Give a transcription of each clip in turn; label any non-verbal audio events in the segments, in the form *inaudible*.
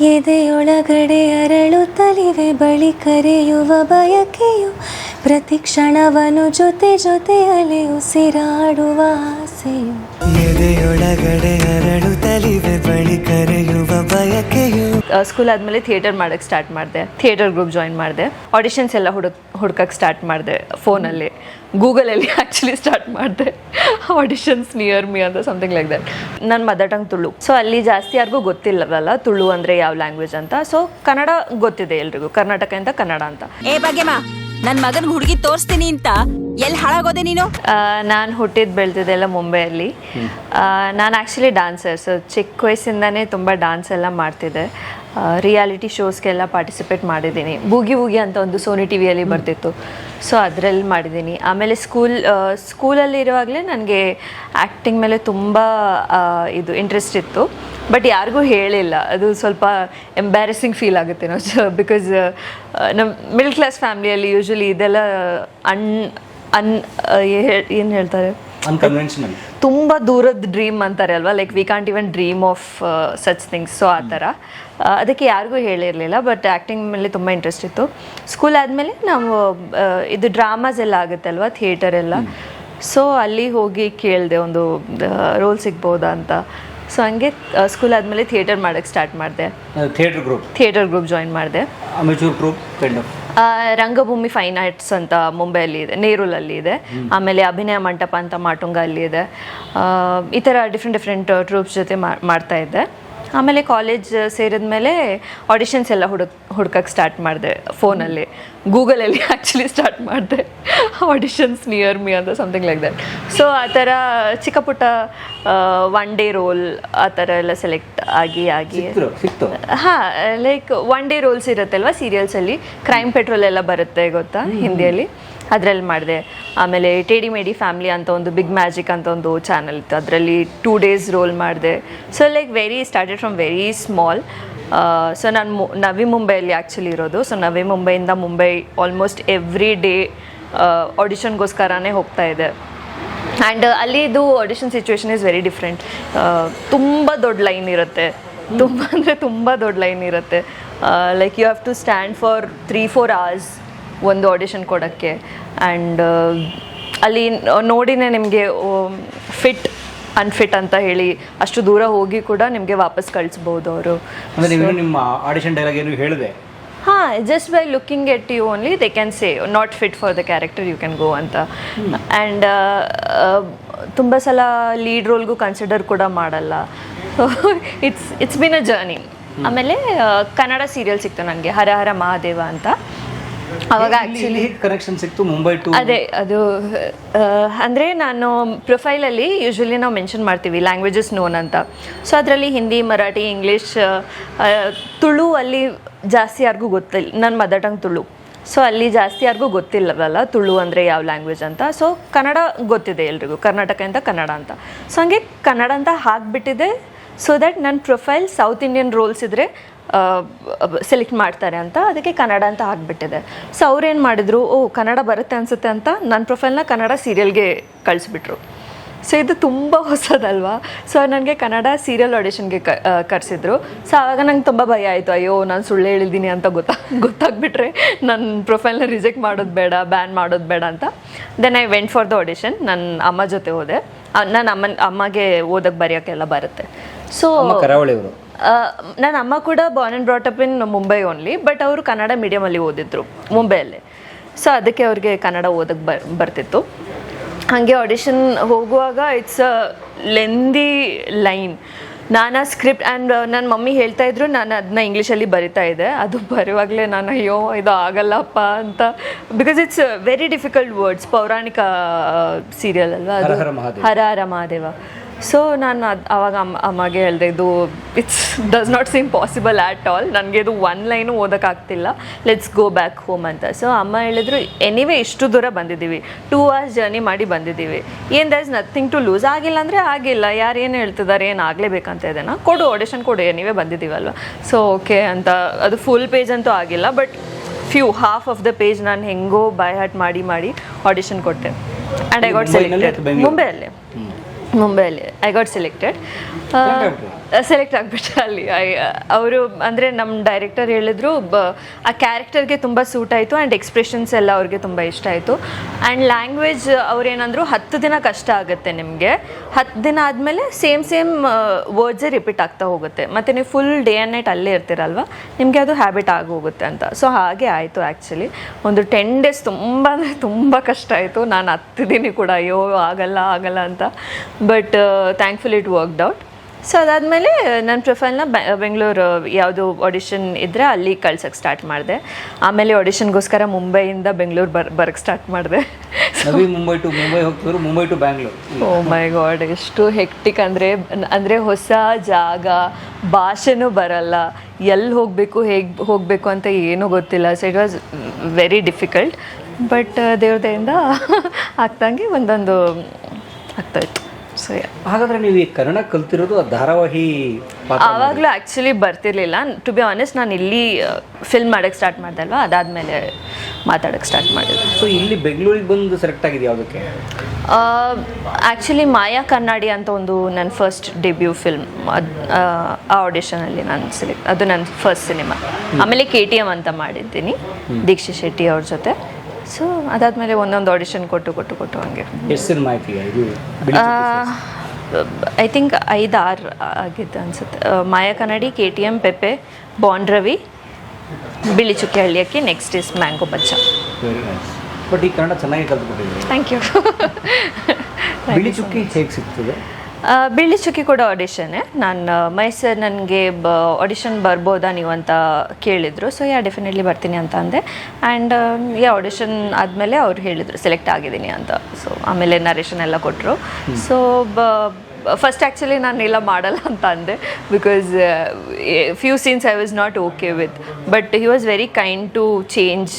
ಎದೆಯೊಳಗಡೆ ಅರಳುತ್ತಲಿವೆ ಬಳಿ ಕರೆಯುವ ಬಯಕೆಯು ಪ್ರತಿ ಕ್ಷಣವನು ಜೊತೆ ಜೊತೆಯಲ್ಲಿ ಉಸಿರಾಡುವ ಆಸೆಯು. ಎದೆಯೊಳಗಡೆ ಅರಳುತ್ತಲಿವೆ ಬಳಿ ಕರೆಯುವ ಬಯಕೆಯು ಸ್ಕೂಲ್ ಆದಮೇಲೆ ಥಿಯೇಟರ್ ಮಾಡೋಕ್ಕೆ ಸ್ಟಾರ್ಟ್ ಮಾಡಿದೆ. ಥಿಯೇಟರ್ ಗ್ರೂಪ್ ಜಾಯಿನ್ ಮಾಡಿದೆ. ಆಡಿಷನ್ಸ್ ಎಲ್ಲ ಹುಡುಕ್ ಹುಡ್ಕಕ್ಕೆ ಸ್ಟಾರ್ಟ್ ಮಾಡಿದೆ ಫೋನಲ್ಲಿ ಗೂಗಲಲ್ಲಿ ಆ್ಯಕ್ಚುಲಿ ಸ್ಟಾರ್ಟ್ ಮಾಡಿದೆ. ಆಡಿಷನ್ಸ್ ನಿಯರ್ ಮಿ ಅಂತ ಸಮಥಿಂಗ್ ಲೈಕ್ ದಟ್ ನನ್ನ ಮದರ್ ಟಂಗ್ ತುಳು. ಸೊ ಅಲ್ಲಿ ಜಾಸ್ತಿ ಯಾರಿಗೂ ಗೊತ್ತಿಲ್ಲವಲ್ಲ ತುಳು ಅಂದರೆ ಯಾವ ಲ್ಯಾಂಗ್ವೇಜ್ ಅಂತ. ಸೊ ಕನ್ನಡ ಗೊತ್ತಿದೆ ಎಲ್ರಿಗೂ. ಕರ್ನಾಟಕ ಅಂತ ಕನ್ನಡ ಅಂತ. ಏ ಭಾಗ್ಯಮ್ಮ ನನ್ನ ಮಗನ ಹುಡುಗಿ ತೋರಿಸ್ತೀನಿ ಅಂತ ಎಲ್ಲಿ ಹಾಳಾಗೋದೆ ನೀನು? ನಾನು ಹುಟ್ಟಿದ್ದು ಬೆಳೆದಿದ್ದೆಲ್ಲ ಮುಂಬೈಯಲ್ಲಿ. ನಾನು ಆ್ಯಕ್ಚುಲಿ ಡಾನ್ಸರ್ ಸೊ ಚಿಕ್ಕ ವಯಸ್ಸಿಂದನೇ ತುಂಬ ಡಾನ್ಸ್ ಎಲ್ಲ ಮಾಡ್ತಿದ್ದೆ. ರಿಯಾಲಿಟಿ ಶೋಸ್ಗೆಲ್ಲ ಪಾರ್ಟಿಸಿಪೇಟ್ ಮಾಡಿದ್ದೀನಿ. ಬೂಗಿ ಬೂಗಿ ಅಂತ ಒಂದು ಸೋನಿ ಟಿ ವಿಯಲ್ಲಿ ಬರ್ತಿತ್ತು. ಸೊ ಅದರಲ್ಲಿ ಮಾಡಿದ್ದೀನಿ. ಆಮೇಲೆ ಸ್ಕೂಲ್ ಸ್ಕೂಲಲ್ಲಿ ಇರುವಾಗಲೇ ನನಗೆ ಆ್ಯಕ್ಟಿಂಗ್ ಮೇಲೆ ತುಂಬ ಇದು ಇಂಟ್ರೆಸ್ಟ್ ಇತ್ತು. ಬಟ್ ಯಾರಿಗೂ ಹೇಳಿಲ್ಲ. ಅದು ಸ್ವಲ್ಪ ಎಂಬ್ಯಾರಸಿಂಗ್ ಫೀಲ್ ಆಗುತ್ತೆ ನಾವು ಬಿಕಾಸ್ ನಮ್ಮ ಮಿಡ್ಲ್ ಕ್ಲಾಸ್ ಫ್ಯಾಮಿಲಿಯಲ್ಲಿ ಯೂಶ್ವಲಿ ಇದೆಲ್ಲ ಅನ್ ಅನ್ ಏನು ಹೇಳ್ತಾರೆ? ಅನ್ಕನ್ವೆನ್ಷನಲ್ ತುಂಬ ದೂರದ ಡ್ರೀಮ್ ಅಂತಾರೆ ಅಲ್ವಾ? Like we can't even dream of such things so ಆ ಥರ. ಅದಕ್ಕೆ ಯಾರಿಗೂ ಹೇಳಿರಲಿಲ್ಲ ಬಟ್ ಆ್ಯಕ್ಟಿಂಗ್ ಮೇಲೆ ತುಂಬ ಇಂಟ್ರೆಸ್ಟ್ ಇತ್ತು. ಸ್ಕೂಲ್ ಆದಮೇಲೆ ನಾವು ಇದು ಡ್ರಾಮಾಸ್ ಎಲ್ಲ ಆಗುತ್ತೆ ಅಲ್ವಾ? ಥಿಯೇಟರ್ ಎಲ್ಲ. ಸೊ ಅಲ್ಲಿ ಹೋಗಿ ಕೇಳಿದೆ ಒಂದು ರೋಲ್ ಸಿಗ್ಬೋದಾ ಅಂತ. ಸೊ ಹಂಗೆ ಸ್ಕೂಲ್ ಆದಮೇಲೆ ಥಿಯೇಟರ್ ಮಾಡೋಕ್ಕೆ ಸ್ಟಾರ್ಟ್ ಮಾಡಿದೆ. Theatre group theatre group join ಮಾಡಿದೆ. Amateur group kind of Rangabhoomi fine arts ಅಂತ ಮುಂಬೈಯಲ್ಲಿ ಇದೆ, ನೇರೂಲಲ್ಲಿ ಇದೆ. ಆಮೇಲೆ ಅಭಿನಯ ಮಂಟಪ ಅಂತ ಮಾಟುಂಗ ಅಲ್ಲಿ ಇದೆ ಈ ಥರ ಡಿಫ್ರೆಂಟ್ ಡಿಫ್ರೆಂಟ್ ಟ್ರೂಪ್ಸ್ ಜೊತೆ ಮಾಡ್ತಾ ಇದ್ದೆ. ಆಮೇಲೆ ಕಾಲೇಜ್ ಸೇರಿದ ಮೇಲೆ ಆಡಿಷನ್ಸ್ ಎಲ್ಲ ಹುಡುಕ್ ಹುಡ್ಕಕ್ಕೆ ಸ್ಟಾರ್ಟ್ ಮಾಡಿದೆ ಫೋನಲ್ಲಿ ಗೂಗಲಲ್ಲಿ ಆ್ಯಕ್ಚುಲಿ ಸ್ಟಾರ್ಟ್ ಮಾಡಿದೆ. ಆಡಿಷನ್ಸ್ ನಿಯರ್ ಮಿ ಅಂತ ಸಮಥಿಂಗ್ ಲೈಕ್ ದಟ್ ಸೊ ಆ ಥರ ಚಿಕ್ಕ ಪುಟ್ಟ ಒನ್ ಡೇ ರೋಲ್ ಆ ಥರ ಎಲ್ಲ ಸೆಲೆಕ್ಟ್ ಆಗಿ ಆಗಿ. ಹಾಂ ಲೈಕ್ ಒನ್ ಡೇ ರೋಲ್ಸ್ ಇರುತ್ತಲ್ವಾ ಸೀರಿಯಲ್ಸಲ್ಲಿ ಕ್ರೈಮ್ ಪೆಟ್ರೋಲ್ ಎಲ್ಲ ಬರುತ್ತೆ ಗೊತ್ತಾ ಹಿಂದಿಯಲ್ಲಿ. ಅದರಲ್ಲಿ ಮಾಡಿದೆ. ಆಮೇಲೆ ಟೇಡಿ ಮೇಡಿ ಫ್ಯಾಮಿಲಿ ಅಂತ ಒಂದು ಬಿಗ್ ಮ್ಯಾಜಿಕ್ ಅಂತ ಒಂದು ಚಾನಲ್ ಇತ್ತು. ಅದರಲ್ಲಿ ಟೂ ಡೇಸ್ ರೋಲ್ ಮಾಡಿದೆ. So like very started from very small so ನಾನು ನವಿ ಮುಂಬೈಯಲ್ಲಿ ಆ್ಯಕ್ಚುಲಿ ಇರೋದು. ಸೊ ನವಿ ಮುಂಬೈಯಿಂದ ಮುಂಬೈ ಆಲ್ಮೋಸ್ಟ್ ಎವ್ರಿ ಡೇ ಆಡಿಷನ್ಗೋಸ್ಕರನೇ ಹೋಗ್ತಾ ಇದೆ. ಆ್ಯಂಡ್ ಅಲ್ಲಿದು audition situation is very different ತುಂಬ ದೊಡ್ಡ ಲೈನ್ ಇರುತ್ತೆ. ತುಂಬ ಅಂದರೆ ತುಂಬ ದೊಡ್ಡ ಲೈನ್ ಇರುತ್ತೆ. Like you have to stand for three four hours ಒಂದು ಆಡಿಷನ್ ಕೊಡೋಕ್ಕೆ. ಆ್ಯಂಡ್ ಅಲ್ಲಿ ನ- ನೋಡಿನೇ ನಿಮಗೆ ಫಿಟ್ ಅನ್ಫಿಟ್ ಅಂತ ಹೇಳಿ ಅಷ್ಟು ದೂರ ಹೋಗಿ ಕೂಡ ನಿಮಗೆ ವಾಪಸ್ ಕಳಿಸ್ಬೋದು ಅವರು. ನಿಮ್ಮ ಆಡಿಷನ್ ಡೈಲಾಗ್ ಏನು ಹೇಳಿದೆ? ಹಾಂ just by looking at you only they can say not fit for the character you can go ಅಂತ. ಆ್ಯಂಡ್ ತುಂಬ ಸಲ ಲೀಡ್ ರೋಲ್ಗೂ ಕನ್ಸಿಡರ್ ಕೂಡ ಮಾಡಲ್ಲ. It's it's been a journey ಆಮೇಲೆ ಕನ್ನಡ ಸೀರಿಯಲ್ ಸಿಕ್ತು ನನಗೆ ಹರ ಹರ ಮಹಾದೇವ ಅಂತ. ಅವಾಗ ಆಕ್ಚುಲಿ ಕನೆಕ್ಷನ್ ಸಿಕ್ತು ಮುಂಬೈ ಟು ಅದೇ ಅದು ಅಂದರೆ ನಾನು ಪ್ರೊಫೈಲಲ್ಲಿ ಯೂಶ್ವಲಿ ನಾವು ಮೆನ್ಷನ್ ಮಾಡ್ತೀವಿ ಲ್ಯಾಂಗ್ವೇಜಸ್ ನೋನ್ ಅಂತ. ಸೊ ಅದರಲ್ಲಿ ಹಿಂದಿ ಮರಾಠಿ ಇಂಗ್ಲೀಷ್ ತುಳು ಅಲ್ಲಿ ಜಾಸ್ತಿ ಯಾರಿಗೂ ಗೊತ್ತಿಲ್ಲ ನನ್ನ ಮದರ್ ಟಂಗ್ ತುಳು. ಸೊ ಅಲ್ಲಿ ಜಾಸ್ತಿ ಯಾರಿಗೂ ಗೊತ್ತಿಲ್ಲವಲ್ಲ ತುಳು ಅಂದರೆ ಯಾವ ಲ್ಯಾಂಗ್ವೇಜ್ ಅಂತ. ಸೊ ಕನ್ನಡ ಗೊತ್ತಿದೆ ಎಲ್ರಿಗೂ ಕರ್ನಾಟಕ ಅಂತ ಕನ್ನಡ ಅಂತ. ಸೊ ಹಂಗೆ ಕನ್ನಡ ಅಂತ ಹಾಕ್ಬಿಟ್ಟಿದೆ ಸೊ ದ್ಯಾಟ್ ನನ್ನ ಪ್ರೊಫೈಲ್ ಸೌತ್ ಇಂಡಿಯನ್ ರೋಲ್ಸ್ ಇದ್ದರೆ ಸೆಲೆಕ್ಟ್ ಮಾಡ್ತಾರೆ ಅಂತ ಅದಕ್ಕೆ ಕನ್ನಡ ಅಂತ ಹಾಕ್ಬಿಟ್ಟಿದೆ ಸೊ ಅವ್ರೇನು ಮಾಡಿದ್ರು, ಓ, ಕನ್ನಡ ಬರುತ್ತೆ ಅನ್ಸುತ್ತೆ ಅಂತ ನನ್ನ ಪ್ರೊಫೈಲ್ನ ಕನ್ನಡ ಸೀರಿಯಲ್ಗೆ ಕಳಿಸ್ಬಿಟ್ರು. ಸೊ ಇದು ತುಂಬ ಹೊಸದಲ್ವಾ? ಸೊ ನನಗೆ ಕನ್ನಡ ಸೀರಿಯಲ್ ಆಡಿಷನ್ಗೆ ಕ ಕರೆಸಿದ್ರು. ಸೊ ಆವಾಗ ನಂಗೆ ತುಂಬ ಭಯ ಆಯಿತು. ಅಯ್ಯೋ, ನಾನು ಸುಳ್ಳು ಹೇಳಿದ್ದೀನಿ ಅಂತ ಗೊತ್ತಾ, ಗೊತ್ತಾಗ್ಬಿಟ್ರೆ ನನ್ನ ಪ್ರೊಫೈಲ್ನ ರಿಜೆಕ್ಟ್ ಮಾಡೋದು ಬೇಡ ಬ್ಯಾನ್ ಮಾಡೋದು ಬೇಡ ಅಂತ. Then I went for the audition ನನ್ನ ಅಮ್ಮ ಜೊತೆ ಹೋದೆ. ನನ್ನ ಅಮ್ಮನ, ಅಮ್ಮಗೆ ಓದಕ್ಕೆ ಬರೆಯೋಕ್ಕೆಲ್ಲ ಬರುತ್ತೆ. ಸೊ ಕರಾವಳಿ ಅವರು ನನ್ನ ಅಮ್ಮ ಕೂಡ born and brought up in Mumbai only but ಅವರು ಕನ್ನಡ ಮೀಡಿಯಮಲ್ಲಿ ಓದಿದ್ರು ಮುಂಬೈಯಲ್ಲಿ ಸೊ ಅದಕ್ಕೆ ಅವ್ರಿಗೆ ಕನ್ನಡ ಓದಕ್ಕೆ ಬರ್ ಬರ್ತಿತ್ತು. ಹಾಗೆ ಆಡಿಷನ್ ಹೋಗುವಾಗ ಇಟ್ಸ್ ಅ ಲೆಂದಿ ಲೈನ್ ನಾನು ಸ್ಕ್ರಿಪ್ಟ್ ಆ್ಯಂಡ್ ನನ್ನ ಮಮ್ಮಿ ಹೇಳ್ತಾ ಇದ್ರು ನಾನು ಅದನ್ನ ಇಂಗ್ಲೀಷಲ್ಲಿ ಬರಿತಾ ಇದ್ದೆ. ಅದು ಬರುವಾಗಲೇ ನಾನು ಅಯ್ಯೋ ಇದು ಆಗಲ್ಲಪ್ಪ ಅಂತ. Because it's very difficult words ಪೌರಾಣಿಕ ಸೀರಿಯಲ್ ಅಲ್ವಾ? ಅದು ಹರ ಹರ ಮಹಾದೇವ. ಸೊ ನಾನು ಅದು ಅವಾಗ ಅಮ್ಮ ಅಮ್ಮಗೆ ಹೇಳಿದೆ ಇದು it's does not seem possible at all ನನಗೆ ಇದು ಒನ್ ಲೈನು ಓದೋಕ್ಕಾಗ್ತಿಲ್ಲ. ಲೆಟ್ಸ್ ಗೋ ಬ್ಯಾಕ್ ಹೋಮ್ ಅಂತ. ಸೊ ಅಮ್ಮ ಹೇಳಿದ್ರು ಎನಿವೇ ಇಷ್ಟು ದೂರ ಬಂದಿದ್ದೀವಿ. ಟೂ ಅವರ್ಸ್ ಜರ್ನಿ ಮಾಡಿ ಬಂದಿದ್ದೀವಿ. ಏನು there is nothing to lose ಆಗಿಲ್ಲ ಅಂದರೆ ಆಗಿಲ್ಲ. ಯಾರು ಏನು ಹೇಳ್ತಿದ್ದಾರೆ ಏನು ಆಗಲೇಬೇಕಂತ ಇದೆನಾ? ಕೊಡು ಆಡಿಷನ್ ಕೊಡು. ಎನಿವೇ ಬಂದಿದ್ದೀವಲ್ವ? ಸೊ ಓಕೆ ಅಂತ. ಅದು ಫುಲ್ ಪೇಜ್ ಅಂತೂ ಆಗಿಲ್ಲ but few half of the page ನಾನು ಹೆಂಗೋ ಬೈ ಹಾರ್ಟ್ ಮಾಡಿ ಮಾಡಿ ಆಡಿಷನ್ ಕೊಟ್ಟೆ. And I got selected? ಮುಂಬೈಯಲ್ಲಿ. ಮುಂಬೈಯಲ್ಲಿ ಐ ಗಾಟ್ ಸೆಲೆಕ್ಟೆಡ್ ಸೆಲೆಕ್ಟ್ ಆಗ್ಬಿಟ್ಟೆ ಅಲ್ಲಿ. ಅವರು ಅಂದರೆ ನಮ್ಮ ಡೈರೆಕ್ಟರ್ ಹೇಳಿದ್ರು, ಬ, ಆ ಕ್ಯಾರೆಕ್ಟರ್ಗೆ ತುಂಬ ಸೂಟ್ ಆಯಿತು ಆ್ಯಂಡ್ ಎಕ್ಸ್ಪ್ರೆಷನ್ಸ್ ಎಲ್ಲ ಅವ್ರಿಗೆ ತುಂಬ ಇಷ್ಟ ಆಯಿತು. ಆ್ಯಂಡ್ ಲ್ಯಾಂಗ್ವೇಜ್ ಅವ್ರೇನಂದ್ರು ಹತ್ತು ದಿನ ಕಷ್ಟ ಆಗುತ್ತೆ ನಿಮಗೆ. ಹತ್ತು ದಿನ ಆದಮೇಲೆ ಸೇಮ್ ಸೇಮ್ ವರ್ಡ್ಸೇ ರಿಪೀಟ್ ಆಗ್ತಾ ಹೋಗುತ್ತೆ. ಮತ್ತು ನೀವು ಫುಲ್ ಡೇ ಆ್ಯಂಡ್ ನೈಟ್ ಅಲ್ಲೇ ಇರ್ತೀರಲ್ವ? ನಿಮಗೆ ಅದು ಹ್ಯಾಬಿಟ್ ಆಗೋಗುತ್ತೆ ಅಂತ. ಸೊ ಹಾಗೆ ಆಯಿತು ಆ್ಯಕ್ಚುಲಿ ಒಂದು ಟೆನ್ ಡೇಸ್ ತುಂಬ ಅಂದರೆ ತುಂಬ ಕಷ್ಟ ಆಯಿತು. ನಾನು ಹತ್ತಿದ್ದೀನಿ ಕೂಡ ಅಯ್ಯೋ, ಆಗಲ್ಲ ಆಗಲ್ಲ ಅಂತ. But thankful it worked out so ಅದಾದಮೇಲೆ ನನ್ನ ಪ್ರೊಫೈಲ್ನ ಬೆಂಗಳೂರು ಯಾವುದು ಆಡಿಷನ್ ಇದ್ದರೆ ಅಲ್ಲಿ ಕಳ್ಸೋಕ್ಕೆ ಸ್ಟಾರ್ಟ್ ಮಾಡಿದೆ. ಆಮೇಲೆ ಆಡಿಷನ್ಗೋಸ್ಕರ ಮುಂಬೈಯಿಂದ ಬೆಂಗಳೂರು ಬರ್ ಬರೋಕ್ಕೆ ಸ್ಟಾರ್ಟ್ ಮಾಡಿದೆ. ಮುಂಬೈ ಟು ಮುಂಬೈ ಹೋಗ್ತಿದ್ರು Mumbai to Bangalore. Oh my god *laughs* ಎಷ್ಟು ಹೆಕ್ಟಿಕ್ ಅಂದರೆ ಅಂದರೆ ಹೊಸ ಜಾಗ ಭಾಷೆನೂ ಬರಲ್ಲ. ಎಲ್ಲಿ ಹೋಗಬೇಕು ಹೇಗೆ ಹೋಗಬೇಕು ಅಂತ ಏನೂ ಗೊತ್ತಿಲ್ಲ. So it was very difficult but ದೇವ್ರದೆಯಿಂದ ಆಗ್ತಂಗೆ ಒಂದೊಂದು ಆಗ್ತಾಯಿತ್ತು ಸೊ ಹಾಗಾದ್ರೆ ನೀವು ಈ ಕನ್ನಡ ಕಲ್ತಿರೋದು ಆ ಧಾರಾವಾಹಿ ಪಾತ್ರ ಆವಾಗಲೂ ಆ್ಯಕ್ಚುಲಿ ಬರ್ತಿರ್ಲಿಲ್ಲ. ಟು ಬಿ ಆನೆಸ್ಟ್ ನಾನು ಇಲ್ಲಿ ಫಿಲ್ಮ್ ಮಾಡೋಕ್ಕೆ ಸ್ಟಾರ್ಟ್ ಮಾಡ್ದೆ ಅಲ್ವಾ ಅದಾದಮೇಲೆ ಮಾತಾಡೋಕ್ಕೆ ಸ್ಟಾರ್ಟ್ ಮಾಡಿದೆ ಸೊ ಇಲ್ಲಿ ಬೆಂಗಳೂರಿಗೆ ಬಂದು ಸೆಲೆಕ್ಟ್ ಆಗಿದೆ ಯಾವುದಕ್ಕೆ? ಆ್ಯಕ್ಚುಲಿ ಮಾಯಾ ಕನ್ನಡಿ ಅಂತ ಒಂದು ನನ್ನ ಫಸ್ಟ್ ಡೆಬ್ಯೂ ಫಿಲ್ಮ್ ಅದು ಆ ಆಡಿಷನಲ್ಲಿ ನಾನು ಸೆಲೆಕ್ಟ್ ಅದು ನನ್ನ ಫಸ್ಟ್ ಸಿನಿಮಾ ಆಮೇಲೆ ಕೆ ಟಿ ಎಂ ಅಂತ ಮಾಡಿದ್ದೀನಿ. ದೀಕ್ಷಾ ಶೆಟ್ಟಿ ಅವ್ರ ಜೊತೆ. ಸೊ ಅದಾದಮೇಲೆ ಒಂದೊಂದು ಆಡಿಷನ್ ಕೊಟ್ಟು ಕೊಟ್ಟು ಕೊಟ್ಟು ಹಂಗೆ. ಎಷ್ಟು ಸಿನಿಮಾ ಈಗ? ಇದು ಐ ಥಿಂಕ್ ಐದು ಆರು ಆಗಿದ್ದು ಅನ್ಸುತ್ತೆ. Maya Kannadi K T M Pepe Bond Ravi Bili Chukki ಹಳ್ಳಿಯಕ್ಕೆ next is mango Pachcha but ಈ ಕನ್ನಡ ಚೆನ್ನಾಗಿ ಕಲ್ತ್ಬಿಟ್ಟಿದ್ದೀನಿ ಥ್ಯಾಂಕ್ ಯು *laughs* ಬಿಳಿ ಚುಕ್ಕಿ ಹೇಗೆ ಸಿಗ್ತದೆ? ಆ, ಬಿಳಿ ಚುಕ್ಕಿ ಕೂಡ ಆಡಿಷನ್ನೇ ನಾನು ಮೈಸೂರು ನನಗೆ ಬ ಆಡಿಷನ್ ಬರ್ಬೋದಾ ನೀವು ಅಂತ ಕೇಳಿದರು. ಸೊ ಯಾ ಡೆಫಿನೆಟ್ಲಿ ಬರ್ತೀನಿ ಅಂತ ಅಂದೆ. ಆ್ಯಂಡ್ ಯಾ ಆಡಿಷನ್ ಆದಮೇಲೆ ಅವ್ರು ಹೇಳಿದರು ಸೆಲೆಕ್ಟ್ ಆಗಿದ್ದೀನಿ ಅಂತ. ಸೊ ಆಮೇಲೆ ನರೇಷನ್ ಎಲ್ಲ ಕೊಟ್ಟರು ಸೊ ಬ ಫಸ್ಟ್ ಆ್ಯಕ್ಚುಲಿ ನಾನು ಇಲ್ಲ ಮಾಡಲ್ಲ ಅಂತ ಅಂದೆ. Because few scenes I was not okay with but he was very kind to change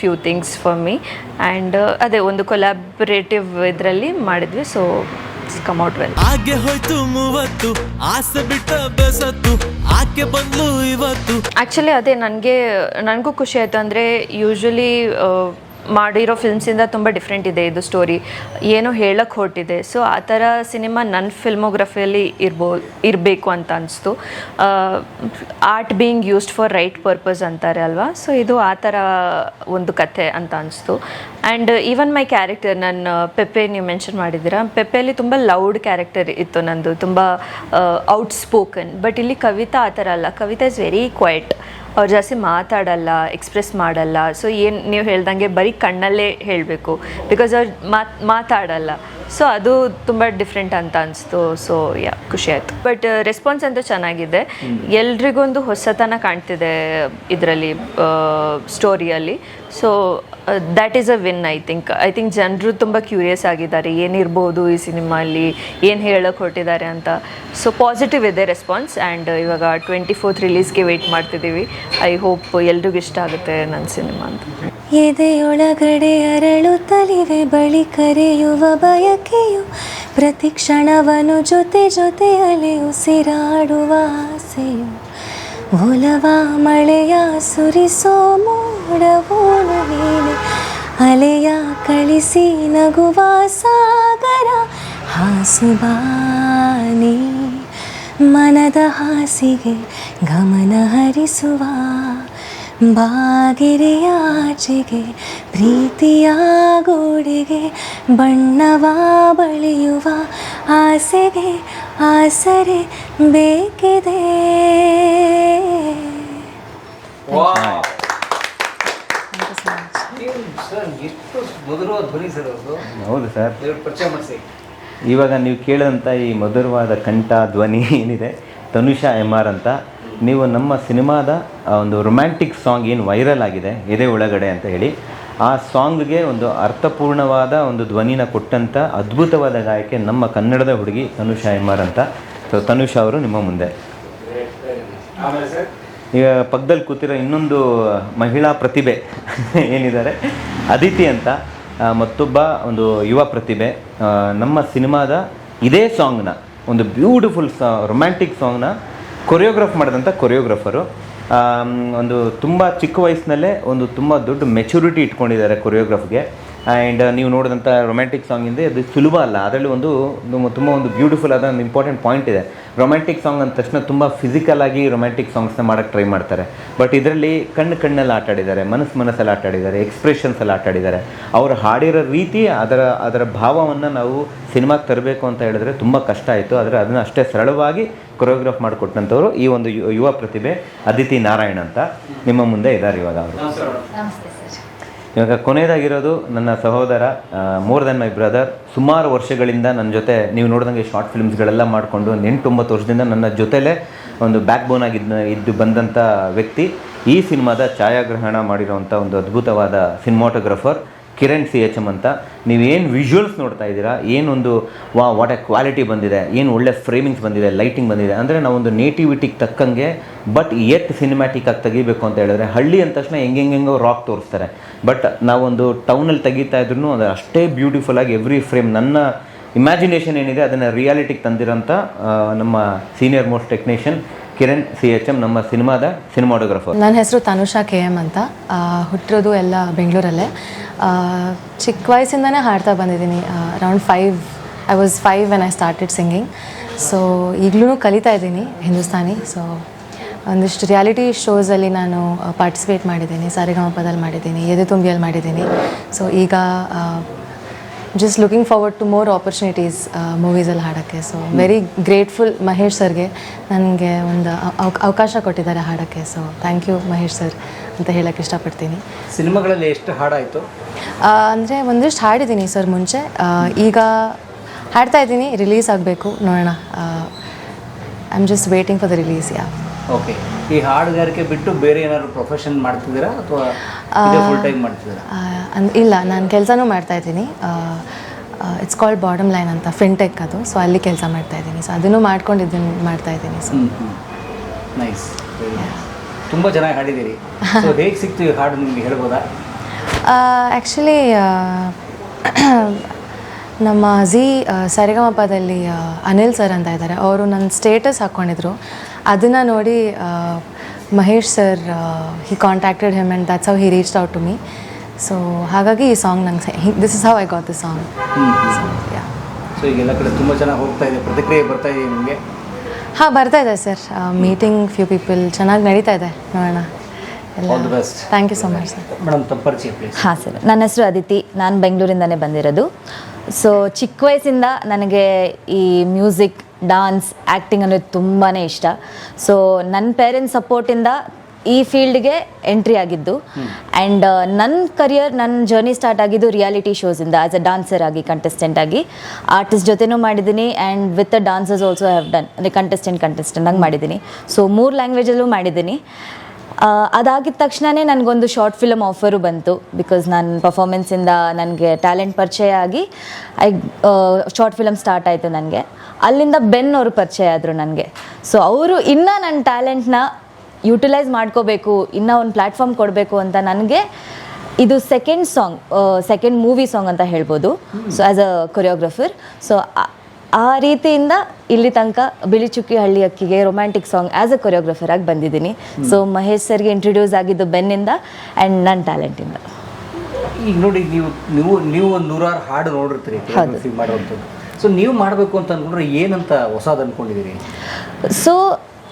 few things for me and ಅದೇ ಒಂದು ಕೊಲಾಬ್ರೇಟಿವ್ ಇದರಲ್ಲಿ ಮಾಡಿದ್ವಿ. ಸೊ ಕಮ್ ಔಟ್ ವೆಲ್ ಹಾಗೆ ಹೋಯ್ತು ಮೂವತ್ತು ಆಸೆ ಬಿಟ್ಟ ಬೆಸತ್ತು ಆಕೆ ಬಂದ್ಲು ಇವತ್ತು. ಆ್ಯಕ್ಚುಲಿ ಅದೇ ನನಗೆ ನನಗೂ ಖುಷಿ ಆಯಿತು. ಅಂದರೆ ಯೂಶ್ವಲಿ ಮಾಡಿರೋ ಫಿಲ್ಮ್ಸಿಂದ ತುಂಬ ಡಿಫ್ರೆಂಟ್ ಇದೆ ಇದು ಸ್ಟೋರಿ ಏನು ಹೇಳಕ್ಕೆ ಹೊರಟಿದೆ. ಸೊ ಆ ಥರ ಸಿನಿಮಾ ನನ್ನ ಫಿಲ್ಮೋಗ್ರಫಿಯಲ್ಲಿ ಇರ್ಬೋ, ಇರಬೇಕು ಅಂತ ಅನಿಸ್ತು. Art being used for right purpose ಅಂತಾರೆ ಅಲ್ವಾ? ಸೊ ಇದು ಆ ಥರ ಒಂದು ಕಥೆ ಅಂತ ಅನಿಸ್ತು. ಆ್ಯಂಡ್ ಈವನ್ ಮೈ ಕ್ಯಾರೆಕ್ಟರ್ ನನ್ನ ಪೆಪ್ಪೆ ನೀವು ಮೆನ್ಷನ್ ಮಾಡಿದ್ದೀರಾ? ಪೆಪ್ಪೆಯಲ್ಲಿ ತುಂಬ ಲೌಡ್ ಕ್ಯಾರೆಕ್ಟರ್ ಇತ್ತು ನಂದು. ತುಂಬ ಔಟ್ ಸ್ಪೋಕನ್ ಬಟ್ ಇಲ್ಲಿ ಕವಿತಾ ಆ ಥರ ಅಲ್ಲ. ಕವಿತಾ ಇಸ್ ವೆರಿ ಕ್ವೈಟ್ ಅವ್ರು ಜಾಸ್ತಿ ಮಾತಾಡಲ್ಲ ಎಕ್ಸ್ಪ್ರೆಸ್ ಮಾಡಲ್ಲ. ಸೊ ಏನು ನೀವು ಹೇಳ್ದಂಗೆ ಬರೀ ಕಣ್ಣಲ್ಲೇ ಹೇಳಬೇಕು. ಬಿಕಾಸ್ ಅವ್ರು ಮಾತ್, ಮಾತಾಡಲ್ಲ. ಸೊ ಅದು ತುಂಬ ಡಿಫ್ರೆಂಟ್ ಅಂತ ಅನಿಸ್ತು. ಸೊ ಯಾ ಖುಷಿ ಆಯಿತು. ಬಟ್ ರೆಸ್ಪಾನ್ಸ್ ಅಂತೂ ಚೆನ್ನಾಗಿದೆ. ಎಲ್ರಿಗೊಂದು ಹೊಸತನ ಕಾಣ್ತಿದೆ ಇದರಲ್ಲಿ ಸ್ಟೋರಿಯಲ್ಲಿ so that is a win I think I think ಜನರು ತುಂಬ ಕ್ಯೂರಿಯಸ್ ಆಗಿದ್ದಾರೆ. ಏನಿರ್ಬೋದು ಈ ಸಿನಿಮಾಲಿ ಏನು ಹೇಳಕ್ಕೆ ಹೊರಟಿದ್ದಾರೆ ಅಂತ? ಸೊ ಪಾಸಿಟಿವ್ ಇದೆ ರೆಸ್ಪಾನ್ಸ್ ಆ್ಯಂಡ್ ಇವಾಗ ಟ್ವೆಂಟಿ ಫೋರ್ತ್ ರಿಲೀಸ್ಗೆ ವೆಯ್ಟ್ ಮಾಡ್ತಿದ್ದೀವಿ. ಐ ಹೋಪ್ ಎಲ್ರಿಗೂ ಇಷ್ಟ ಆಗುತ್ತೆ ನನ್ನ ಸಿನಿಮಾ ಅಂತ. ಎದೆಯೊಳಗಡೆ ಅರಳುತ್ತಲಿವೆ ಬಳಿ ಕರೆಯುವ ಬಯಕೆಯು ಪ್ರತಿ ಕ್ಷಣವನು ಜೊತೆ ಜೊತೆಯಲ್ಲಿ ಉಸಿರಾಡುವ ಆಸೆಯು. ಒಲವ ಮಳೆಯ ಸುರಿಸೋ ಮೋಡವೋನು ನೀನೆ. ಅಲೆಯ ಕಳಿಸಿ ನಗುವ ಸಾಗರ ಹಾಸುಬಾನಿ ಮನದ ಹಾಸಿಗೆ ಗಮನ ಹರಿಸುವ ಬಾಗಿರೆಯಾಚೆಗೆ ಪ್ರೀತಿಯ ಗೋಡೆಗೆ ಬಣ್ಣವ ಬಳಿಯುವ ಆಸೆಗೆ ಆಸರೆ ಬೇಕಿದೆ. ಹೌದು ಸರ್ ಇವಾಗ ನೀವು ಕೇಳಿದಂಥ ಈ ಮಧುರವಾದ ಕಂಠ ಧ್ವನಿ ಏನಿದೆ? ತನುಷಾ ಎಂ ಆರ್ ಅಂತ. ನೀವು ನಮ್ಮ ಸಿನಿಮಾದ ಒಂದು ರೊಮ್ಯಾಂಟಿಕ್ ಸಾಂಗ್ ಏನು ವೈರಲ್ ಆಗಿದೆ, ಎದೆ ಒಳಗಡೆ ಅಂತ ಹೇಳಿ, ಆ ಸಾಂಗ್ಗೆ ಒಂದು ಅರ್ಥಪೂರ್ಣವಾದ ಒಂದು ಧ್ವನಿನ ಕೊಟ್ಟಂಥ ಅದ್ಭುತವಾದ ಗಾಯಕಿ ನಮ್ಮ ಕನ್ನಡದ ಹುಡುಗಿ ತನುಷಾ ಎಂ ಆರ್ ಅಂತ. ಸೊ ತನುಷಾ ಅವರು ನಿಮ್ಮ ಮುಂದೆ. ಈಗ ಪಕ್ಕದಲ್ಲಿ ಕೂತಿರೋ ಇನ್ನೊಂದು ಮಹಿಳಾ ಪ್ರತಿಭೆ *laughs* ಏನಿದ್ದಾರೆ? ಅದಿತಿ ಅಂತ ಮತ್ತೊಬ್ಬ ಒಂದು ಯುವ ಪ್ರತಿಭೆ. ನಮ್ಮ ಸಿನಿಮಾದ ಇದೇ ಸಾಂಗ್ನ ಒಂದು ಬ್ಯೂಟಿಫುಲ್ ಸಾ ರೊಮ್ಯಾಂಟಿಕ್ ಸಾಂಗ್ನ ಕೊರಿಯೋಗ್ರಾಫ್ ಮಾಡಿದಂಥ ಕೊರಿಯೋಗ್ರಾಫರು ಒಂದು ತುಂಬ ಚಿಕ್ಕ ವಯಸ್ಸಿನಲ್ಲೇ ಒಂದು ತುಂಬ ದೊಡ್ಡ ಮೆಚುರಿಟಿ ಇಟ್ಕೊಂಡಿದ್ದಾರೆ ಕೊರಿಯೋಗ್ರಾಫ್ಗೆ ಆ್ಯಂಡ್ ನೀವು ನೋಡಿದಂಥ ರೊಮ್ಯಾಂಟಿಕ್ ಸಾಂಗ್ ಇಂದೆ ಅದು ಸುಲಭ ಅಲ್ಲ. ಅದರಲ್ಲಿ ಒಂದು, ತುಂಬ ಒಂದು ಬ್ಯೂಟಿಫುಲ್ ಆದ ಒಂದು ಇಂಪಾರ್ಟೆಂಟ್ ಪಾಯಿಂಟ್ ಇದೆ. ರೊಮ್ಯಾಂಟಿಕ್ ಸಾಂಗ್ ಅಂದ ತಕ್ಷಣ ತುಂಬ ಫಿಸಿಕಲ್ ಆಗಿ ರೊಮ್ಯಾಂಟಿಕ್ ಸಾಂಗ್ಸ್ನ ಮಾಡೋಕ್ಕೆ ಟ್ರೈ ಮಾಡ್ತಾರೆ. ಬಟ್ ಇದರಲ್ಲಿ ಕಣ್ಣು ಕಣ್ಣಲ್ಲಿ ಆಟಾಡಿದ್ದಾರೆ, ಮನಸ್ಸು ಮನಸ್ಸಲ್ಲಿ ಆಟಾಡಿದ್ದಾರೆ ಎಕ್ಸ್ಪ್ರೆಷನ್ಸಲ್ಲಿ ಆಟಾಡಿದ್ದಾರೆ. ಅವ್ರು ಹಾಡಿರೋ ರೀತಿ ಅದರ ಅದರ ಭಾವವನ್ನು ನಾವು ಸಿನಿಮಾಗೆ ತರಬೇಕು ಅಂತ ಹೇಳಿದ್ರೆ ತುಂಬ ಕಷ್ಟ ಆಯಿತು. ಆದರೆ ಅದನ್ನು ಅಷ್ಟೇ ಸರಳವಾಗಿ ಕೊರಿಯೋಗ್ರಾಫ್ ಮಾಡಿಕೊಟ್ಟಂಥವ್ರು ಈ ಒಂದು ಯುವ ಪ್ರತಿಭೆ ಅದಿತಿ ನಾರಾಯಣ್ ಅಂತ. ನಿಮ್ಮ ಮುಂದೆ ಇದ್ದಾರೆ ಇವಾಗ ಅವರು. ಇವಾಗ ಕೊನೆಯದಾಗಿರೋದು ನನ್ನ ಸಹೋದರ ಮೋರ್ ದೆನ್ ಮೈ ಬ್ರದರ್ ಸುಮಾರು ವರ್ಷಗಳಿಂದ ನನ್ನ ಜೊತೆ, ನೀವು ನೋಡಿದಂಗೆ ಶಾರ್ಟ್ ಫಿಲ್ಮ್ಸ್ಗಳೆಲ್ಲ ಮಾಡಿಕೊಂಡು ಒಂದು ಎಂಟು ವರ್ಷದಿಂದ ನನ್ನ ಜೊತೆಲೇ ಒಂದು ಬ್ಯಾಕ್ ಬೋನ್ ಆಗಿದ್ದ, ಇದ್ದು ಬಂದಂಥ ವ್ಯಕ್ತಿ. ಈ ಸಿನಿಮಾದ ಛಾಯಾಗ್ರಹಣ ಮಾಡಿರೋವಂಥ ಒಂದು ಅದ್ಭುತವಾದ cinematographer Kiran C H M ಅಂತ. ನೀವೇನು ವಿಜುವಲ್ಸ್ ನೋಡ್ತಾ ಇದ್ದೀರಾ? ಏನೊಂದು ವಾ ವಾಟ್ ಎ ಕ್ವಾಲಿಟಿ ಬಂದಿದೆ. ಏನು ಒಳ್ಳೆ ಫ್ರೇಮಿಂಗ್ಸ್ ಬಂದಿದೆ ಲೈಟಿಂಗ್ ಬಂದಿದೆ. ಅಂದರೆ ನಾವೊಂದು ನೇಟಿವಿಟಿಗೆ ತಕ್ಕಂಗೆ ಬಟ್ ಎತ್ ಸಿನಿಮ್ಯಾಟಿಕ್ ಆಗಿ ತೆಗಿಬೇಕು ಅಂತ ಹೇಳಿದ್ರೆ, ಹಳ್ಳಿ ಅಂದ ತಕ್ಷಣ ಹೆಂಗೆಂಗೆಂಗೋ ರಾಕ್ ತೋರಿಸ್ತಾರೆ. ಬಟ್ ನಾವೊಂದು ಟೌನಲ್ಲಿ ತೆಗಿತಾ ಇದ್ರೂ ಅದು ಅಷ್ಟೇ ಬ್ಯೂಟಿಫುಲ್ ಆಗಿ ಎವ್ರಿ ಫ್ರೇಮ್ ನನ್ನ ಇಮ್ಯಾಜಿನೇಷನ್ ಏನಿದೆ ಅದನ್ನು ರಿಯಾಲಿಟಿಗೆ ತಂದಿರೋಂಥ ನಮ್ಮ senior most technician Kiran C H M ನಮ್ಮ ಸಿನಿಮಾದ ಸಿನಿಮಾಟೋಗ್ರಫರ್ ನನ್ನ ಹೆಸರು ತನುಷಾ ಕೆ ಎಂ ಅಂತ. ಹುಟ್ಟಿರೋದು ಎಲ್ಲ ಬೆಂಗಳೂರಲ್ಲೇ. ಚಿಕ್ಕ ವಯಸ್ಸಿಂದನೇ ಹಾಡ್ತಾ ಬಂದಿದ್ದೀನಿ. Around five I was five when I started singing so ಈಗಲೂ ಕಲಿತಾ ಇದ್ದೀನಿ ಹಿಂದೂಸ್ತಾನಿ. ಸೊ ಒಂದಿಷ್ಟು ರಿಯಾಲಿಟಿ ಶೋಸಲ್ಲಿ ನಾನು ಪಾರ್ಟಿಸಿಪೇಟ್ ಮಾಡಿದ್ದೀನಿ. ಸಾರಿಗಮಪದಲ್ಲಿ ಮಾಡಿದ್ದೀನಿ ಎದೆ ತುಂಬಿಯಲ್ಲಿ ಮಾಡಿದ್ದೀನಿ. ಸೊ ಈಗ just looking forward to more opportunities ಮೂವೀಸಲ್ಲಿ ಹಾಡೋಕ್ಕೆ. ಸೊ ವೆರಿ ಗ್ರೇಟ್ಫುಲ್ ಮಹೇಶ್ ಸರ್ಗೆ. ನನಗೆ ಒಂದು ಅವ- ಅವಕಾಶ ಕೊಟ್ಟಿದ್ದಾರೆ ಹಾಡೋಕ್ಕೆ. So thank you Mahesh sir ಅಂತ ಹೇಳೋಕ್ಕೆ ಇಷ್ಟಪಡ್ತೀನಿ. ಸಿನಿಮಾಗಳಲ್ಲಿ ಎಷ್ಟು ಹಾಡಾಯಿತು? ಅಂದರೆ ಒಂದಿಷ್ಟು ಹಾಡಿದ್ದೀನಿ ಸರ್ ಮುಂಚೆ. ಈಗ ಹಾಡ್ತಾ ಇದ್ದೀನಿ ರಿಲೀಸ್ ಆಗಬೇಕು ನೋಡೋಣ. I am just waiting for the release yeah okay ಈ ಹಾಡುಗಾರಿಕೆ ಬಿಟ್ಟು ಬೇರೆ ಏನಾದ್ರು ಪ್ರೊಫೆಷನ್ ಮಾಡ್ತಿದ್ದೀರಾ ಅಥವಾ ಫುಲ್ ಟೈಮ್ ಮಾಡ್ತಿದ್ದೀರಾ? ಇಲ್ಲ ನಾನು ಕೆಲಸನೂ ಮಾಡ್ತಾ ಇದ್ದೀನಿ. ಇಟ್ಸ್ ಕಾಲ್ಡ್ ಬಾಟಮ್ ಲೈನ್ ಅಂತ ಫಿನ್ಟೆಕ್ ಅದು. ಸೊ ಅಲ್ಲಿ ಕೆಲಸ ಮಾಡ್ತಾ ಇದ್ದೀನಿ. ಸೊ ಅದನ್ನು ಮಾಡ್ಕೊಂಡು ಇದನ್ನು ಮಾಡ್ತಾ ಇದ್ದೀನಿ. ಸೊ ನೈಸ್ ತುಂಬ ಚೆನ್ನಾಗಿ ಹಾಡಿದ್ದೀರಿ. ಸೊ *laughs* ಹೇಗೆ ಸಿಕ್ತು ಈ ಹಾಡು ನಿಮಗೆ ಹೇಳ್ಬೋದಾ? ಆ್ಯಕ್ಚುಲಿ ನಮ್ಮ ಝಿ ಸರಿಗಮಪದಲ್ಲಿ ಅನಿಲ್ ಸರ್ ಅಂತ ಇದ್ದಾರೆ. ಅವರು ನನ್ನ ಸ್ಟೇಟಸ್ ಹಾಕ್ಕೊಂಡಿದ್ರು ಅದನ್ನು ನೋಡಿ Mahesh sir he contacted him and that's how he reached out to me so ಹಾಗಾಗಿ ಈ ಸಾಂಗ್ ನಂಗೆ this is how I got the song yeah so ಈಗೆಲ್ಲ ಕಡೆ ತುಂಬ ಚೆನ್ನಾಗಿ ಹೋಗ್ತಾ ಇದೆ ಪ್ರತಿಕ್ರಿಯೆ ಬರ್ತಾ ಇದೆ ನಿಮಗೆ? ಹಾಂ ಬರ್ತಾ ಇದೆ ಸರ್. ಮೀಟಿಂಗ್ ಫ್ಯೂ ಪೀಪಲ್ ಚೆನ್ನಾಗಿ ನಡೀತಾ ಇದೆ. ನೋಡೋಣ. Thank you so much sir madam ತಮ್ಮ ಪರಿಚಯ ಪ್ಲೀಸ್ ಹಾಂ ಸರ್. ನನ್ನ ಹೆಸರು ಅದಿತಿ. ನಾನು ಬೆಂಗಳೂರಿಂದನೇ ಬಂದಿರೋದು. ಸೊ ಚಿಕ್ಕ ವಯಸ್ಸಿಂದ ನನಗೆ ಈ ಮ್ಯೂಸಿಕ್, ಡಾನ್ಸ್ ಆ್ಯಕ್ಟಿಂಗ್ ಅನ್ನೋದು ತುಂಬಾ ಇಷ್ಟ. ಸೊ ನನ್ನ ಪೇರೆಂಟ್ಸ್ ಸಪೋರ್ಟಿಂದ ಈ ಫೀಲ್ಡ್ಗೆ ಎಂಟ್ರಿ ಆಗಿದ್ದು. ಆ್ಯಂಡ್ ನನ್ನ ಕರಿಯರ್ ನನ್ನ ಜರ್ನಿ ಸ್ಟಾರ್ಟ್ ಆಗಿದ್ದು ರಿಯಾಲಿಟಿ ಶೋಸಿಂದ ಆ್ಯಸ್ ಅ ಡಾನ್ಸರ್ ಆಗಿ ಕಂಟೆಸ್ಟೆಂಟ್ ಆಗಿ. ಆರ್ಟಿಸ್ಟ್ ಜೊತೆನೂ ಮಾಡಿದ್ದೀನಿ and with the dancers also have done ಅಂದರೆ ಕಂಟೆಸ್ಟೆಂಟ್ ಕಂಟೆಸ್ಟೆಂಟ್ ಆಗಿ ಮಾಡಿದ್ದೀನಿ. ಸೊ ಮೂರು ಲ್ಯಾಂಗ್ವೇಜಲ್ಲೂ ಮಾಡಿದ್ದೀನಿ. ಅದಾಗಿದ ತಕ್ಷಣವೇ ನನಗೊಂದು ಶಾರ್ಟ್ ಫಿಲಮ್ ಆಫರು ಬಂತು ಬಿಕಾಸ್ ನನ್ನ ಪರ್ಫಾಮೆನ್ಸಿಂದ ನನಗೆ ಟ್ಯಾಲೆಂಟ್ ಪರಿಚಯ ಆಗಿ, ಐ ಶಾರ್ಟ್ ಫಿಲಮ್ ಸ್ಟಾರ್ಟ್ ಆಯಿತು ನನಗೆ. ಅಲ್ಲಿಂದ ಬೆನ್ ಅವರು ಪರಿಚಯ ಆದರು ನನಗೆ. ಸೊ ಅವರು ಇನ್ನೂ ನನ್ನ ಟ್ಯಾಲೆಂಟ್ನ ಯುಟಿಲೈಸ್ ಮಾಡ್ಕೋಬೇಕು, ಇನ್ನೂ ಒಂದು ಪ್ಲ್ಯಾಟ್ಫಾರ್ಮ್ ಕೊಡಬೇಕು ಅಂತ ನನಗೆ ಇದು second song second movie song ಅಂತ ಹೇಳ್ಬೋದು. So as a choreographer so ಆ ರೀತಿಯಿಂದ ಇಲ್ಲಿ ತನಕ ಬಿಳಿ ಚುಕ್ಕಿ ಹಳ್ಳಿ ಅಕ್ಕಿಗೆ romantic song as a choreographer ಆಗಿ ಬಂದಿದ್ದೀನಿ. ಸೊ ಮಹೇಶ್ ಸರ್ಗೆ ಇಂಟ್ರೊಡ್ಯೂಸ್ ಆಗಿದ್ದು ಬೆನ್ನಿಂದ ಆ್ಯಂಡ್ ನನ್ನ ಟ್ಯಾಲೆಂಟಿಂದ ಈಗ ನೋಡಿ ನೀವು ನೀವು ನೀವು ಒಂದು ನೂರಾರು ಹಾಡು ನೋಡಿರ್ತೀರಿ ಮಾಡುವಂಥದ್ದು. ಸೊ ನೀವು ಮಾಡಬೇಕು ಅಂತ ಅಂದ್ಕೊಂಡ್ರೆ ಏನಂತ ಹೊಸದು ಅಂದ್ಕೊಂಡಿದ್ದೀರಿ ಸೊ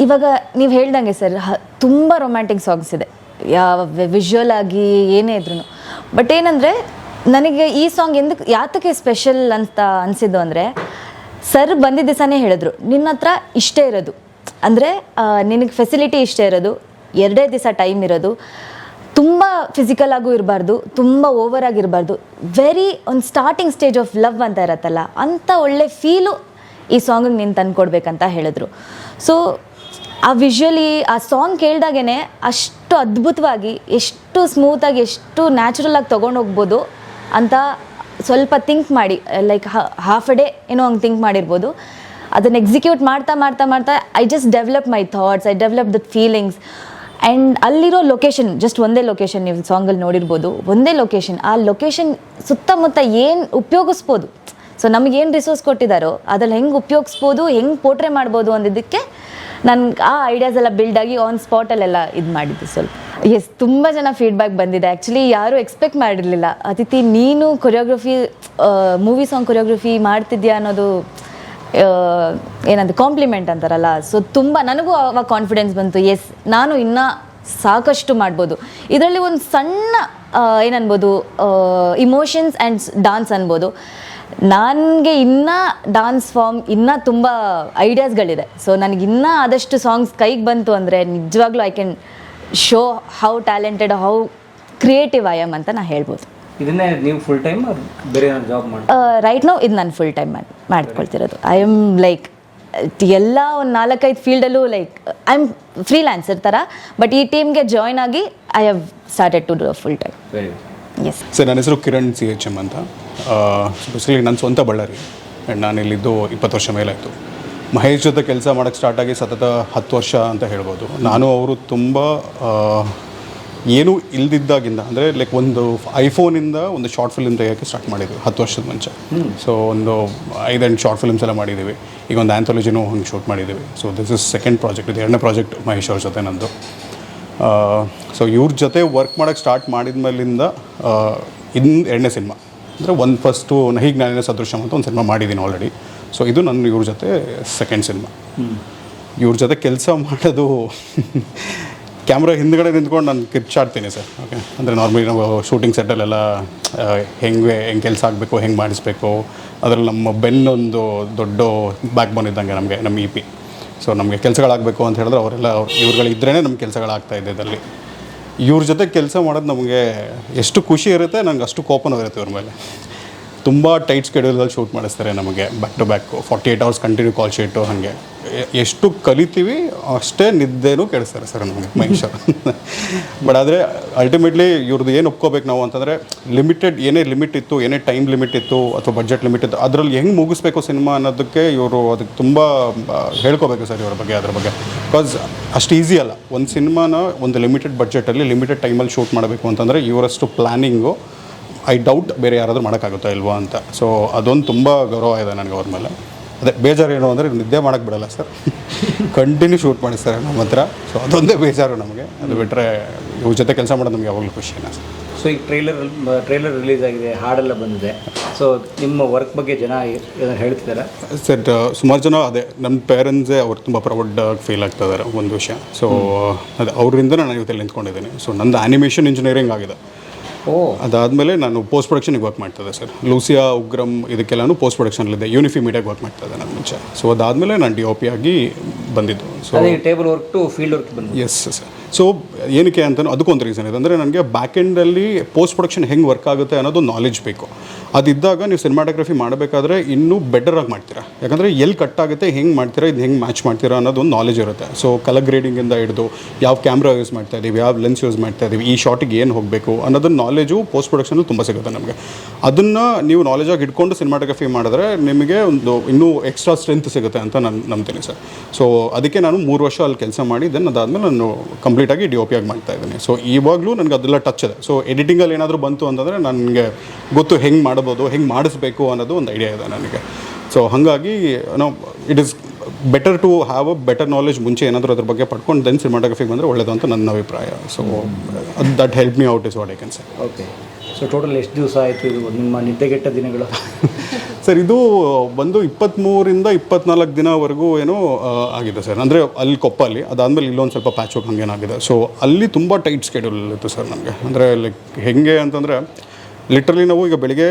ಇವಾಗ ನೀವು ಹೇಳ್ದಂಗೆ ಸರ್ ತುಂಬ ರೊಮ್ಯಾಂಟಿಕ್ ಸಾಂಗ್ಸ್ ಇದೆ. ಯಾವ ವಿಜುವಲ್ ಆಗಿ ಏನೇ ಇದ್ರು ಬಟ್ ಏನಂದರೆ ನನಗೆ ಈ ಸಾಂಗ್ ಎಂದಕ್ಕೆ ಯಾತಕ್ಕೆ ಸ್ಪೆಷಲ್ ಅಂತ ಅನಿಸಿದ್ದು ಅಂದರೆ ಸರ್ ಬಂದಿದ್ದ ದಿವಸನೇ ಹೇಳಿದ್ರು, ನಿನ್ನ ಹತ್ರ ಇಷ್ಟೇ ಇರೋದು. ಅಂದರೆ ನಿನಗೆ ಫೆಸಿಲಿಟಿ ಇಷ್ಟೇ ಇರೋದು, ಎರಡೇ ದಿವಸ ಟೈಮ್ ಇರೋದು, ತುಂಬ ಫಿಸಿಕಲ್ ಆಗೂ ಇರಬಾರ್ದು, ತುಂಬ ಓವರ್ ಆಗಿರಬಾರ್ದು ವೆರಿ ಒಂದು ಸ್ಟಾರ್ಟಿಂಗ್ ಸ್ಟೇಜ್ ಆಫ್ ಲವ್ ಅಂತ ಇರತ್ತಲ್ಲ ಅಂಥ ಒಳ್ಳೆ ಫೀಲು ಈ ಸಾಂಗಿಗೆ ನೀನು ತಂದುಕೊಡ್ಬೇಕಂತ ಹೇಳಿದ್ರು. ಸೊ ಆ ವಿಜುವಲಿ ಆ ಸಾಂಗ್ ಕೇಳಿದಾಗೇ ಅಷ್ಟು ಅದ್ಭುತವಾಗಿ, ಎಷ್ಟು ಸ್ಮೂತಾಗಿ ಎಷ್ಟು ನ್ಯಾಚುರಲ್ ಆಗಿ ತೊಗೊಂಡು ಹೋಗ್ಬೋದು ಅಂತ ಸ್ವಲ್ಪ ಥಿಂಕ್ ಮಾಡಿ ಲೈಕ್ ಹಾಫ್ ಅ ಡೇ ಏನೋ ಹಂಗೆ ಥಿಂಕ್ ಮಾಡಿರ್ಬೋದು. ಅದನ್ನು ಎಕ್ಸಿಕ್ಯೂಟ್ ಮಾಡ್ತಾ ಮಾಡ್ತಾ ಮಾಡ್ತಾ I just develop my thoughts I develop that feelings and ಅಲ್ಲಿರೋ ಲೊಕೇಶನ್ ಜಸ್ಟ್ ಒಂದೇ ಲೊಕೇಶನ್ ನೀವು ಸಾಂಗಲ್ಲಿ ನೋಡಿರ್ಬೋದು, ಒಂದೇ ಲೊಕೇಶನ್ ಆ ಲೊಕೇಶನ್ ಸುತ್ತಮುತ್ತ ಏನು ಉಪಯೋಗಿಸ್ಬೋದು? ಸೊ ನಮಗೇನು ರಿಸೋರ್ಸ್ ಕೊಟ್ಟಿದ್ದಾರೋ ಅದ್ರಲ್ಲಿ ಹೆಂಗೆ ಉಪಯೋಗಿಸ್ಬೋದು, ಹೆಂಗೆ ಪೋಟ್ರೆ ಮಾಡ್ಬೋದು ಅಂದಿದ್ದಕ್ಕೆ ನನ್ಗೆ ಆ ಐಡಿಯಾಸ್ ಎಲ್ಲ ಬಿಲ್ಡ್ ಆಗಿ ಆನ್ ಸ್ಪಾಟಲ್ಲೆಲ್ಲ ಇದು ಮಾಡಿದ್ದು ಸ್ವಲ್ಪ. ಎಸ್ ತುಂಬ ಜನ ಫೀಡ್ಬ್ಯಾಕ್ ಬಂದಿದೆ. ಆ್ಯಕ್ಚುಲಿ ಯಾರೂ ಎಕ್ಸ್ಪೆಕ್ಟ್ ಮಾಡಿರಲಿಲ್ಲ. ಅತಿಥಿ, ನೀನು ಕೊರಿಯೋಗ್ರಫಿ ಮೂವಿ ಸಾಂಗ್ ಕೊರಿಯೋಗ್ರಫಿ ಮಾಡ್ತಿದ್ಯಾ ಅನ್ನೋದು ಏನಂತ ಕಾಂಪ್ಲಿಮೆಂಟ್ ಅಂತಾರಲ್ಲ. ಸೊ ತುಂಬ ನನಗೂ ಅವಾಗ ಕಾನ್ಫಿಡೆನ್ಸ್ ಬಂತು. ಎಸ್ ನಾನು ಇನ್ನೂ ಸಾಕಷ್ಟು ಮಾಡ್ಬೋದು. ಇದರಲ್ಲಿ ಒಂದು ಸಣ್ಣ ಏನನ್ಬೋದು ಇಮೋಷನ್ಸ್ ಆ್ಯಂಡ್ ಡಾನ್ಸ್ ಅನ್ಬೋದು. ನನಗೆ ಇನ್ನೂ ಡಾನ್ಸ್ ಫಾರ್ಮ್ ಇನ್ನೂ ತುಂಬ ಐಡಿಯಾಸ್ಗಳಿದೆ ಸೊ ನನಗೆ ಇನ್ನೂ ಆದಷ್ಟು ಸಾಂಗ್ಸ್ ಕೈಗೆ ಬಂತು ಅಂದರೆ ನಿಜವಾಗ್ಲೂ I can show how talented how creative I am ಅಂತ ನಾ ಹೇಳ್ಬೋದು. ಇದನ್ನೇ ನೀವು ಫುಲ್ ಟೈಮ್ ಬೇರೆ ಜಾಬ್ ಮಾಡಿ ರೈಟ್ ನಾವು ಇದು ನಾನು ಫುಲ್ ಟೈಮ್ ಮಾಡಿ ಮಾಡ್ಕೊಳ್ತಿರೋದು. ಐ ಆಮ್ ಲೈಕ್ ಎಲ್ಲ ಒಂದು ನಾಲ್ಕೈದು ಫೀಲ್ಡಲ್ಲೂ ಲೈಕ್ ಐ ಆಮ್ ಫ್ರೀಲ್ಯಾನ್ಸರ್ ಥರ ಬಟ್ ಈ ಟೀಮ್ಗೆ ಜಾಯ್ನ್ ಆಗಿ I have started to do full time very yes sir ನನ್ನ ಹೆಸರು ಕಿರಣ್ ಸಿ ಎಚ್ ಎಂ ಅಂತ. ಬೇಸಿಕಲಿ ನನ್ನ ಸ್ವಂತ ಬಳ್ಳಾರಿ. ಆ್ಯಂಡ್ ನಾನು ಇಲ್ಲಿದ್ದು ಇಪ್ಪತ್ತು ವರ್ಷ ಮೇಲಾಯಿತು. ಮಹೇಶ್ ಜೊತೆ ಕೆಲಸ ಮಾಡೋಕ್ಕೆ ಸ್ಟಾರ್ಟ್ ಆಗಿ ಸತತ ಹತ್ತು ವರ್ಷ ಅಂತ ಹೇಳ್ಬೋದು. ನಾನು ಅವರು ತುಂಬ ಏನೂ ಇಲ್ದಿದ್ದಾಗಿಂದ ಅಂದರೆ ಲೈಕ್ ಒಂದು ಐಫೋನಿಂದ ಒಂದು ಶಾರ್ಟ್ ಫಿಲ್ಮ್ ತೆಗೆಯೋಕ್ಕೆ ಸ್ಟಾರ್ಟ್ ಮಾಡಿದ್ವಿ ಹತ್ತು ವರ್ಷದ ಮುಂಚೆ. ಸೊ ಒಂದು ಐದೆಂಟು ಶಾರ್ಟ್ ಫಿಲ್ಮ್ಸ್ ಎಲ್ಲ ಮಾಡಿದ್ದೀವಿ ಈಗ ಒಂದು ಆ್ಯಂಥಾಲಜಿನೂ ಹಂಗೆ ಶೂಟ್ ಮಾಡಿದ್ದೀವಿ so this is second project ಇದು ಎರಡನೇ ಪ್ರಾಜೆಕ್ಟ್ ಮಹೇಶ್ ಅವ್ರ ಜೊತೆ ನಂದು. ಸೊ ಇವ್ರ ಜೊತೆ ವರ್ಕ್ ಮಾಡೋಕ್ಕೆ ಸ್ಟಾರ್ಟ್ ಮಾಡಿದ ಮೇಲಿಂದ ಇನ್ನು ಎರಡನೇ ಸಿನಿಮಾ ಅಂದರೆ ಒಂದು ಫಸ್ಟು ನಹಿಗ್ ನಾನೇ ಸದೃಶ್ಯಂ ಅಂತ ಒಂದು ಸಿನಿಮಾ ಮಾಡಿದ್ದೀನಿ ಆಲ್ರೆಡಿ ಸೊ ಇದು ನನ್ನ ಇವ್ರ ಜೊತೆ ಸೆಕೆಂಡ್ ಸಿನಿಮಾ ಇವ್ರ ಜೊತೆ ಕೆಲಸ ಮಾಡೋದು ಕ್ಯಾಮ್ರಾ ಹಿಂದ್ಗಡೆ ನಿಂತ್ಕೊಂಡು ನಾನು ಕಿರ್ಚಾಡ್ತೀನಿ ಸರ್ ಓಕೆ ಅಂದರೆ ನಾರ್ಮಲಿ ನಾವು ಶೂಟಿಂಗ್ ಸೆಟ್ಟಲ್ಲೆಲ್ಲ ಹೆಂಗೆ ಹೆಂಗೆ ಕೆಲಸ ಆಗಬೇಕು ಹೆಂಗೆ ಮಾಡಿಸ್ಬೇಕು ಅದರಲ್ಲಿ ನಮ್ಮ ಬೆನ್ನೊಂದು ದೊಡ್ಡ ಬ್ಯಾಕ್ ಬೋನ್ ಇದ್ದಂಗೆ ನಮಗೆ ನಮ್ಮ ಇ ಪಿ ಸೊ ನಮಗೆ ಕೆಲಸಗಳಾಗಬೇಕು ಅಂತ ಹೇಳಿದ್ರೆ ಅವರೆಲ್ಲ ಇವ್ರುಗಳಿದ್ರೇ ನಮ್ಮ ಕೆಲಸಗಳಾಗ್ತಾ ಇದೆ ಇದರಲ್ಲಿ. ಇವ್ರ ಜೊತೆ ಕೆಲಸ ಮಾಡೋದು ನಮಗೆ ಎಷ್ಟು ಖುಷಿ ಇರುತ್ತೆ ನಂಗೆ ಅಷ್ಟು ಕೋಪನೂ ಇರುತ್ತೆ ಇವ್ರ ಮೇಲೆ. ತುಂಬ ಟೈಟ್ ಸ್ಕೆಡ್ಯೂಲಲ್ಲಿ ಶೂಟ್ ಮಾಡಿಸ್ತಾರೆ ನಮಗೆ back to back forty eight hours continue call sheet ಹಾಗೆ. ಎಷ್ಟು ಕಲಿತೀವಿ, ಅಷ್ಟೇ ನಿದ್ದೆನೂ ಕೆಡಿಸ್ತಾರೆ ಸರ್ ನಮಗೆ, ಮಹೇಶ್ ಬಟ್ ಆದರೆ ಅಲ್ಟಿಮೇಟ್ಲಿ ಇವ್ರದ್ದು ಏನು ಒಪ್ಕೋಬೇಕು ನಾವು ಅಂತಂದರೆ ಲಿಮಿಟೆಡ್ ಏನೇ ಲಿಮಿಟ್ ಇತ್ತು, ಏನೇ ಟೈಮ್ ಲಿಮಿಟ್ ಇತ್ತು, ಅಥವಾ ಬಜೆಟ್ ಲಿಮಿಟ್ ಇತ್ತು, ಅದರಲ್ಲಿ ಹೆಂಗೆ ಮುಗಿಸ್ಬೇಕು ಸಿನಿಮಾ ಅನ್ನೋದಕ್ಕೆ ಇವರು ಅದಕ್ಕೆ ತುಂಬ ಹೇಳ್ಕೋಬೇಕು ಸರ್ ಇವ್ರ ಬಗ್ಗೆ, ಅದ್ರ ಬಗ್ಗೆ. ಬಿಕಾಸ್ ಅಷ್ಟು ಈಸಿ ಅಲ್ಲ. ಒಂದು ಸಿನಿಮಾನ ಒಂದು ಲಿಮಿಟೆಡ್ ಬಜೆಟಲ್ಲಿ ಲಿಮಿಟೆಡ್ ಟೈಮಲ್ಲಿ ಶೂಟ್ ಮಾಡಬೇಕು ಅಂತಂದರೆ ಇವರಷ್ಟು ಪ್ಲ್ಯಾನಿಂಗು ಐ ಡೌಟ್ ಬೇರೆ ಯಾರಾದರೂ ಮಾಡೋಕ್ಕಾಗುತ್ತಾ ಇಲ್ವಾ ಅಂತ. ಸೊ ಅದೊಂದು ತುಂಬ ಗೌರವ ಇದೆ ನನಗೆ ಅವ್ರ ಮೇಲೆ. ಅದೇ ಬೇಜಾರು ಏನು ಅಂದರೆ ನಿದ್ದೆ ಮಾಡೋಕ್ಕೆ ಬಿಡಲ್ಲ ಸರ್. ಕಂಟಿನ್ಯೂ ಶೂಟ್ ಮಾಡಿಸ್ತಾರೆ ನಮ್ಮ ಹತ್ರ. ಸೊ ಅದೊಂದೇ ಬೇಜಾರು ನಮಗೆ. ಅದು ಬಿಟ್ಟರೆ ಇವ್ರ ಜೊತೆ ಕೆಲಸ ಮಾಡೋದು ನಮಗೆ ಯಾವಾಗಲೂ ಖುಷಿನ ಸರ್. ಸೊ ಈಗ ಟ್ರೈಲರ್ ಟ್ರೈಲರ್ ರಿಲೀಸ್ ಆಗಿದೆ ಹಾಡೆಲ್ಲ ಬಂದಿದೆ. ಸೊ ನಿಮ್ಮ ವರ್ಕ್ ಬಗ್ಗೆ ಜನ ಏನಾದ್ರು ಹೇಳ್ತಿದ್ದಾರೆ ಸರ್ ಸುಮಾರು ಜನ ಅದೇ ನಮ್ಮ ಪೇರೆಂಟ್ಸೇ ಅವ್ರು ತುಂಬ ಪ್ರೌಡ್ ಫೀಲ್ ಆಗ್ತಾ ಇದ್ದಾರೆ ಒಂದು ವಿಷಯ. ಸೊ ಅದೇ ಅವರಿಂದ ನಾನು ಇವತ್ತಲ್ಲಿ ನಿಂತ್ಕೊಂಡಿದ್ದೀನಿ. ಸೊ ನಂದು ಆ್ಯನಿಮೇಷನ್ ಇಂಜಿನಿಯರಿಂಗ್ ಆಗಿದೆ. ಓ. ಅದಾದಮೇಲೆ ನಾನು ಪೋಸ್ಟ್ ಪ್ರೊಡಕ್ಷನಿಗೆ ವರ್ಕ್ ಮಾಡ್ತಿದ್ದೆ ಸರ್ ಲೂಸಿಯಾ ಉಗ್ರಮ್ ಇದಕ್ಕೆಲ್ಲಾನು ಪೋಸ್ಟ್ ಪ್ರೊಡಕ್ಷನಲ್ಲಿದ್ದೆ ಯೂನಿಫಿ ಮೀಡಿಯಾಗೆ ವರ್ಕ್ ಮಾಡ್ತಾ ಇದ್ದೆ ನಾನು ಮುಂಚೆ. ಸೊ ಅದಾದಮೇಲೆ ನಾನು ಡಿ ಒ ಪಿ ಆಗಿ ಬಂದಿದ್ದು. So table work to field work ಬಂದು ಎಸ್ ಸರ್ ಸೊ ಏನಕ್ಕೆ ಅಂತ ಅದಕ್ಕೊಂದು ರೀಸನ್ ಇದೆ ಅಂದರೆ ನನಗೆ ಬ್ಯಾಕ್ ಎಂಡಲ್ಲಿ ಪೋಸ್ಟ್ ಪ್ರೊಡಕ್ಷನ್ ಹೆಂಗೆ ವರ್ಕ್ ಆಗುತ್ತೆ ಅನ್ನೋದು ನಾಲೆಜ್ ಬೇಕು. ಅದಿದ್ದಾಗ ನೀವು ಸಿನಿಮಾಟೋಗ್ರಫಿ ಮಾಡಬೇಕಾದ್ರೆ ಇನ್ನೂ ಬೆಟರಾಗಿ ಮಾಡ್ತೀರಾ? ಯಾಕಂದರೆ ಎಲ್ಲಿ ಕಟ್ ಆಗುತ್ತೆ, ಹೆಂಗೆ ಮಾಡ್ತೀರಾ, ಇದು ಹೆಂಗೆ ಮ್ಯಾಚ್ ಮಾಡ್ತೀರಾ ಅನ್ನೋದು ಒಂದು ನಾಲೆಜ್ ಇರುತ್ತೆ ಸೊ ಕಲರ್ ಗ್ರೇಡಿಂಗಿಂದ ಹಿಡಿದು ಯಾವ ಕ್ಯಾಮ್ರಾ ಯೂಸ್ ಮಾಡ್ತಾ ಇದ್ದೀವಿ ಯಾವ ಲೆನ್ಸ್ ಯೂಸ್ ಮಾಡ್ತಾ ಇದ್ದೀವಿ ಈ ಶಾಟಿಗೆ ಏನು ಹೋಗಬೇಕು ಅನ್ನೋದನ್ನ ನಾಲೆಜು ಪೋಸ್ಟ್ ಪ್ರೊಡಕ್ಷನಲ್ಲಿ ತುಂಬ ಸಿಗುತ್ತೆ ನಮಗೆ. ಅದನ್ನು ನೀವು ನಾಲೆಜಾಗಿ ಇಟ್ಕೊಂಡು ಸಿನಿಮಾಟೋಗ್ರಫಿ ಮಾಡಿದ್ರೆ ನಿಮಗೆ ಒಂದು ಇನ್ನೂ ಎಕ್ಸ್ಟ್ರಾ ಸ್ಟ್ರೆಂತ್ ಸಿಗುತ್ತೆ ಅಂತ ನಾನು ನಂಬ್ತೀನಿ ಸರ್. ಸೊ ಅದಕ್ಕೆ ನಾನು ಮೂರು ವರ್ಷ ಅಲ್ಲಿ ಕೆಲಸ ಮಾಡಿ ದೆನ್ ಅದಾದಮೇಲೆ ನಾನು ಕಂಪ್ಲೀಟಾಗಿ ಡಿ ಒ ಪಿ ಆಗಿ ಮಾಡ್ತಾ ಇದ್ದೀನಿ. ಸೊ ಇವಾಗಲೂ ನನಗೆ ಅದೆಲ್ಲ ಟಚ್ ಇದೆ. ಸೊ ಎಡಿಟಿಂಗಲ್ಲಿ ಏನಾದರೂ ಬಂತು ಅಂತಂದರೆ ನನಗೆ ಗೊತ್ತು ಹೆಂಗೆ ಮಾಡ್ಬೋದು ಹೆಂಗೆ ಮಾಡಿಸ್ಬೇಕು ಅನ್ನೋದು ಒಂದು ಐಡಿಯಾ ಇದೆ ನನಗೆ. ಸೊ ಹಾಗಾಗಿ ನಾವು it is better to have a better knowledge ಮುಂಚೆ ಏನಾದರೂ ಅದ್ರ ಬಗ್ಗೆ ಪಡ್ಕೊಂಡು ದೆನ್ ಸಿನಿಮಾಟೋಗ್ರಫಿಗೆ ಬಂದರೆ ಒಳ್ಳೆಯದು ಅಂತ ನನ್ನ ಅಭಿಪ್ರಾಯ. So that help me out is what I can say okay so total ಎಷ್ಟು ದಿವಸ ಆಯಿತು ಇದು ನಿಮ್ಮ ನಿದ್ದೆಗೆಟ್ಟ ದಿನಗಳು? *laughs* ಸರ್ ಇದು ಬಂದು ಇಪ್ಪತ್ತ್ಮೂರಿಂದ ಇಪ್ಪತ್ನಾಲ್ಕು ದಿನವರೆಗೂ ಏನೋ ಆಗಿದೆ ಸರ್ ಅಂದರೆ ಅಲ್ಲಿ ಕೊಪ್ಪಲ್ಲಿ ಅದಾದಮೇಲೆ ಇಲ್ಲೊಂದು ಸ್ವಲ್ಪ ಪ್ಯಾಚ್ ವರ್ಕ್ ಹಂಗೇನಾಗಿದೆ. ಸೊ ಅಲ್ಲಿ ತುಂಬ ಟೈಟ್ ಸ್ಕೆಡ್ಯೂಲ್ ಇತ್ತು ಸರ್ ನಮಗೆ. ಅಂದರೆ ಲೈಕ್ ಹೆಂಗೆ ಅಂತಂದರೆ ಲಿಟ್ರಲಿ ನಾವು ಈಗ ಬೆಳಿಗ್ಗೆ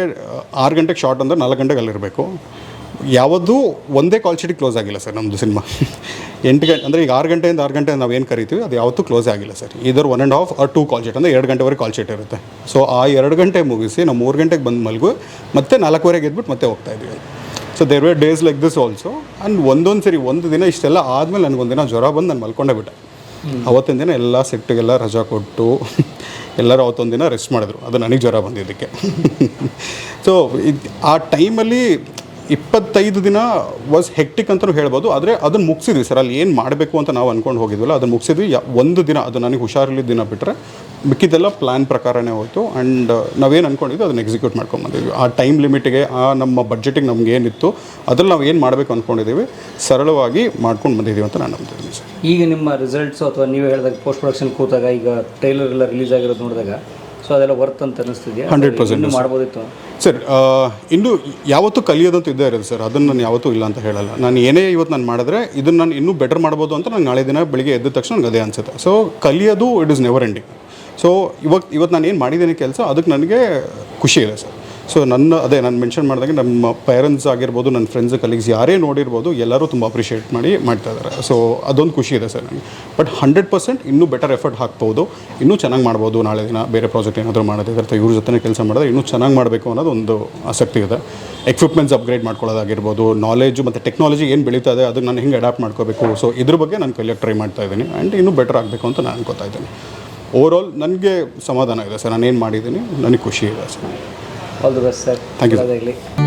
ಆರು ಗಂಟೆಗೆ ಶಾರ್ಟ್ ಅಂದರೆ ನಾಲ್ಕು ಗಂಟೆಗೆ ಅಲ್ಲಿರಬೇಕು. ಯಾವುದೂ ಒಂದೇ ಕಾಲ್ ಶೀಟಿಗೆ ಕ್ಲೋಸ್ ಆಗಿಲ್ಲ ಸರ್ ನಮ್ಮದು ಸಿನಿಮಾ *laughs* ಎಂಟು ಗಂಟೆ ಅಂದರೆ ಈಗ ಆರು ಗಂಟೆಯಿಂದ ಆರು ಗಂಟೆ ನಾವು ಏನು ಕರಿತೀವಿ ಅದು ಯಾವತ್ತೂ ಕ್ಲೋಸ್ ಆಗಿಲ್ಲ sir. Either one and half or two call sheet ಅಂದರೆ ಎರಡು ಗಂಟೆವರೆಗೆ ಕಾಲ್ ಶೀಟ್ ಇರುತ್ತೆ. ಸೊ ಆ ಎರಡು ಗಂಟೆ ಮುಗಿಸಿ ನಾವು ಮೂರು ಗಂಟೆಗೆ ಬಂದು ಮಲಗು ಮತ್ತೆ ನಾಲ್ಕುವರೆಗೆ ಎದ್ಬಿಟ್ಟು ಮತ್ತೆ ಹೋಗ್ತಾ ಇದ್ವಿ. So there were days like this also and ಒಂದೊಂದು ಸರಿ ಒಂದು ದಿನ ಇಷ್ಟೆಲ್ಲ ಆದಮೇಲೆ ನನಗೊಂದು ದಿನ ಜ್ವರ ಬಂದು ನಾನು ಮಲ್ಕೊಂಡೇ ಬಿಟ್ಟೆ. ಅವತ್ತಿನ ದಿನ ಎಲ್ಲ ಸೆಟ್ಟಿಗೆಲ್ಲ ರಜಾ ಕೊಟ್ಟು ಎಲ್ಲರೂ ಅವತ್ತೊಂದು ದಿನ ರೆಸ್ಟ್ ಮಾಡಿದ್ರು. ಅದು ನನಗೆ ಜ್ವರ ಬಂದಿದ್ದಕ್ಕೆ. *laughs* ಸೊ ಇದು ಆ ಟೈಮಲ್ಲಿ ಇಪ್ಪತ್ತೈದು ದಿನ ವಾಸ್ ಹೆಕ್ಟಿಕ್ ಅಂತಲೂ ಹೇಳ್ಬೋದು, ಆದರೆ ಅದನ್ನು ಮುಗಿಸಿದ್ವಿ ಸರ್. ಅಲ್ಲಿ ಏನು ಮಾಡಬೇಕು ಅಂತ ನಾವು ಅಂದ್ಕೊಂಡು ಹೋಗಿದ್ವಲ್ಲ ಅದನ್ನು ಮುಗಿಸಿದ್ವಿ. ಒಂದು ದಿನ ಅದು ನನಗೆ ಹುಷಾರಿಲ್ಲ ದಿನ ಬಿಟ್ಟರೆ ಮಿಕ್ಕಿದ್ದೆಲ್ಲ ಪ್ಲ್ಯಾನ್ ಪ್ರಕಾರನೇ ಹೋಯಿತು. ಆ್ಯಂಡ್ ನಾವೇನು ಅಂದ್ಕೊಂಡಿದ್ವಿ ಅದನ್ನು ಎಕ್ಸಿಕ್ಯೂಟ್ ಮಾಡ್ಕೊಂಬಂದಿದ್ವಿ ಆ ಟೈಮ್ ಲಿಮಿಟಿಗೆ ಆ ನಮ್ಮ ಬಡ್ಜೆಟಿಗೆ ನಮ್ಗೆ ಏನಿತ್ತು, ಅದ್ರಲ್ಲಿ ನಾವು ಏನು ಮಾಡಬೇಕು ಅಂದ್ಕೊಂಡಿದ್ದೀವಿ ಸರಳವಾಗಿ ಮಾಡ್ಕೊಂಡು ಬಂದಿದ್ದೀವಿ ಅಂತ ನಾನು ನಂಬ್ತಿದ್ದೀನಿ ಸರ್. ಈಗ ನಿಮ್ಮ ರಿಸಲ್ಟ್ಸು ಅಥವಾ ನೀವು ಹೇಳಿದಾಗ ಪೋಸ್ಟ್ ಪ್ರೊಡಕ್ಷನ್ ಕೂತಾಗ, ಈಗ ಟ್ರೈಲರ್ ಎಲ್ಲ ರಿಲೀಸ್ ಆಗಿರೋದು ನೋಡಿದಾಗ ಸೊ ಅದೆಲ್ಲ ವರ್ತ್ ಅಂತ ಅನಿಸ್ತಿದೆಯಾ? 100% ಇನ್ನೂ ಸರ್. ಮಾಡ್ಬೋದಿತ್ತು. ಸರ್ ಇನ್ನು ಯಾವತ್ತೂ ಕಲಿಯೋದಂತೂ ಇದ್ದೇ ಇರೋದು ಸರ್. ಅದನ್ನು ನಾನು ಯಾವತ್ತೂ ಇಲ್ಲ ಅಂತ ಹೇಳಲ್ಲ. ನಾನು ಏನೇ ಇವತ್ತು ನಾನು ಮಾಡಿದ್ರೆ ಇದನ್ನು ನಾನು ಇನ್ನೂ ಬೆಟರ್ ಮಾಡ್ಬೋದು ಅಂತ ನಾನು ನಾಳೆ ದಿನ ಬೆಳಿಗ್ಗೆ ಎದ್ದ ತಕ್ಷಣ ನನಗೆ ಅದೇ ಅನ್ಸುತ್ತೆ. ಸೊ ಕಲಿಯೋದು it is never ending so ಇವತ್ತು ಇವತ್ತು ನಾನು ಏನು ಮಾಡಿದ್ದೇನೆ ಕೆಲಸ ಅದಕ್ಕೆ ನನಗೆ ಖುಷಿ ಇದೆ ಸರ್. ಸೊ ನನ್ನ, ಅದೇ, ನಾನು ಮೆನ್ಷನ್ ಮಾಡಿದಾಗ ನಮ್ಮ ಪೇರೆಂಟ್ಸ್ ಆಗಿರ್ಬೋದು, ನನ್ನ ಫ್ರೆಂಡ್ಸ್ ಕಲೀಗ್ಸ್ ಯಾರೇ ನೋಡಿರ್ಬೋದು, ಎಲ್ಲರೂ ತುಂಬ ಅಪ್ರಿಷಿಯೇಟ್ ಮಾಡಿ ಮಾಡ್ತಾ ಇದ್ದಾರೆ ಸೊ ಅದೊಂದು ಖುಷಿ ಇದೆ ಸರ್ ನನಗೆ. ಬಟ್ ಹಂಡ್ರೆಡ್ ಪರ್ಸೆಂಟ್ ಇನ್ನೂ ಬೆಟರ್ ಎಫರ್ಟ್ ಹಾಕ್ಬೋದು. ಇನ್ನೂ ಚೆನ್ನಾಗಿ ಮಾಡ್ಬೋದು ನಾಳೆ ದಿನ. ಬೇರೆ ಪ್ರಾಜೆಕ್ಟ್ ಏನಾದರೂ ಮಾಡೋದಿದ್ರೆ ಅಥವಾ ಇವ್ರ ಜೊತೆ ಕೆಲಸ ಮಾಡಿದ್ರೆ ಇನ್ನೂ ಚೆನ್ನಾಗಿ ಮಾಡಬೇಕು ಅನ್ನೋದು ಒಂದು ಆಸಕ್ತಿ ಇದೆ. ಎಕ್ವಿಪ್ಮೆಂಟ್ಸ್ ಅಪ್ಗ್ರೇಡ್ ಮಾಡ್ಕೊಳ್ಳೋದಾಗಿರ್ಬೋದು ನಾಲೆಜು ಮತ್ತು ಟೆಕ್ನಾಲಜಿ ಏನು ಬೆಳೀತಾ ಇದೆ, ಅದನ್ನು ನಾನು ಹೆಂಗೆ ಅಡಾಪ್ಟ್ ಮಾಡ್ಕೋಬೇಕು. ಸೊ ಇದ್ರ ಬಗ್ಗೆ ನಾನು ಕಲಿಯೋಕ್ಕೆ ಟ್ರೈ ಮಾಡ್ತಾ ಇದ್ದೀನಿ. ಆ್ಯಂಡ್ ಇನ್ನೂ ಬೆಟರ್ ಆಗಬೇಕು ಅಂತ ನಾನು ಅನ್ಕೋತಾ ಇದ್ದೀನಿ. ಓವರಾಲ್ ನನಗೆ ಸಮಾಧಾನ ಇದೆ ಸರ್. ನಾನು ಏನು ಮಾಡಿದ್ದೀನಿ, ನನಗೆ ಖುಷಿ ಇದೆ sir. All the best sir Thank you, sir. ಒಳ್ಳೆದಾಗ್ಲಿ